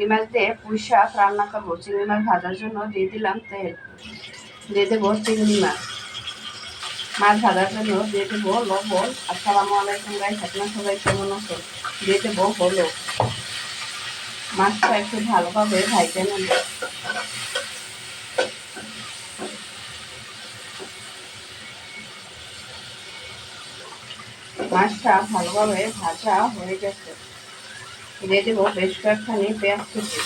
চিংড়ি মাছ দিয়ে পুঁই শাক রান্না করব। চিংড়ি মাছ ভাজার জন্য দিয়ে দিলাম তেল। দিয়ে দেবো চিংড়ি মাছ। মাছ ভাজার জন্য দিয়ে দেবো লবণ। আসসালামু আলাইকুম গাই আপনার সবাই কেমন আছো দিয়ে দেবো হলুদ। মাছটা একটু ভালোভাবে ভাইতে নেব। মাছটা ভালোভাবে ভাজা হয়ে গেছে। দিয়ে দেবো বেশ কয়েকখানি পেঁয়াজ কুচি।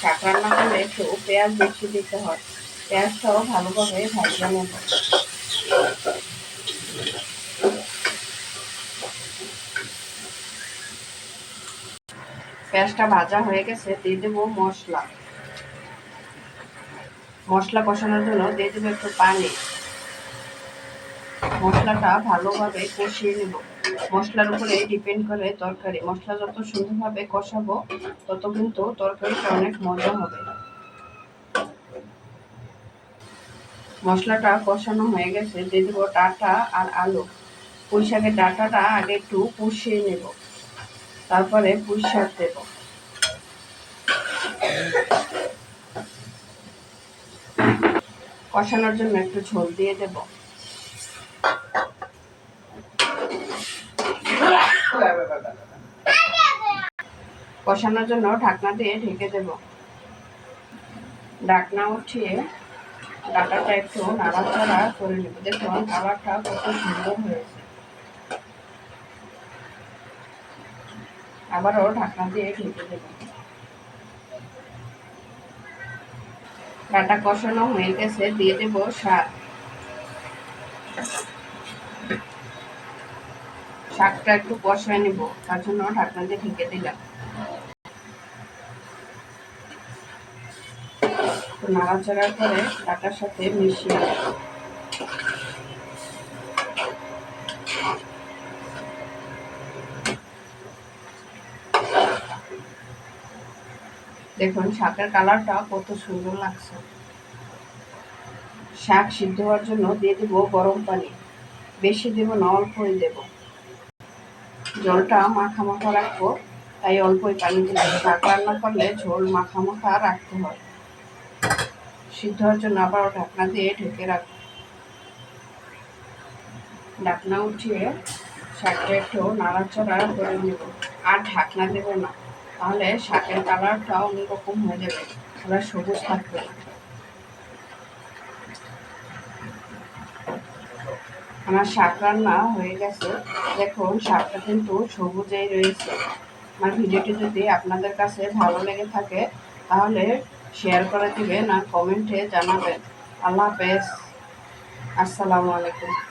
শাক রান্না করলে একটু পেঁয়াজ বেশি দিতে হয়। পেঁয়াজটাও ভালোভাবে ভাজা নেব। পেঁয়াজটা ভাজা হয়ে গেছে, দিয়ে দেবো মশলা। মশলা কষানোর জন্য দিয়ে দেবো একটু পানি। মশলাটা ভালোভাবে কষিয়ে নেব। মশলার উপরে ডিপেন্ড করে তরকারি। মশলা যত সুন্দরভাবে কষাবো, তত কিন্তু তরকারিটা অনেক মজা হবে। মশলাটা কষানো হয়ে গেছে। দিয়ে দেবো ডাটা আর আলু। পুঁই শাকের ডাটাটা আগে একটু কষিয়ে নেব। তারপরে পুঁই শাক দেব। কষানোর জন্য একটু ঝোল দিয়ে দেব। কষানোর জন্য ঢাকনা দিয়ে ঢেকে দেব। ঢাকনা উঠিয়ে ডাটাটা একটু নাড়াচাড়া করে নেব। দেখুন কালারটা কত সুন্দর হয়েছে। আবারও ঢাকনা দিয়ে ঢেকে দেব। ডাটা কষানো হয়ে গেছে, দিয়ে দেব শাক শাকটা একটু কষায় নেব, তার জন্য ঢাকনা দিয়ে ঢেকে দিলাম। নাড়াচাড়া করে ডাটার সাথে মিশিয়ে দেখুন, শাকের কালারটা কত সুন্দর লাগছে। শাক সিদ্ধ হওয়ার জন্য দিয়ে দেবো গরম পানি। বেশি দেব না, অল্পই দেব। জলটা মাখা মাখা রাখব, তাই অল্পই পানি দিলাম। শাক রান্না করলে ঝোল মাখা মাখা রাখতে হয়। সিদ্ধ হওয়ার জন্য ঢাকনা দিয়ে ঢেকে রাখব। ঢাকনা উঠিয়ে শাকটা একটু নাড়াচাড়া করে নেব। আর ঢাকনা দেব না, তাহলে শাকের কালারটা অন্যরকম হয়ে যাবে ওরা সবুজ থাকবে। না আমার শাক রান্না হয়ে গেছে। দেখুন, শাকটা কিন্তু সবুজেই রয়েছে। আমার ভিডিওটি যদি আপনাদের কাছে ভালো লেগে থাকে, তাহলে শেয়ার করে দিবেন আর কমেন্টে জানাবেন। আল্লাহ হাফেজ। আসসালামু আলাইকুম।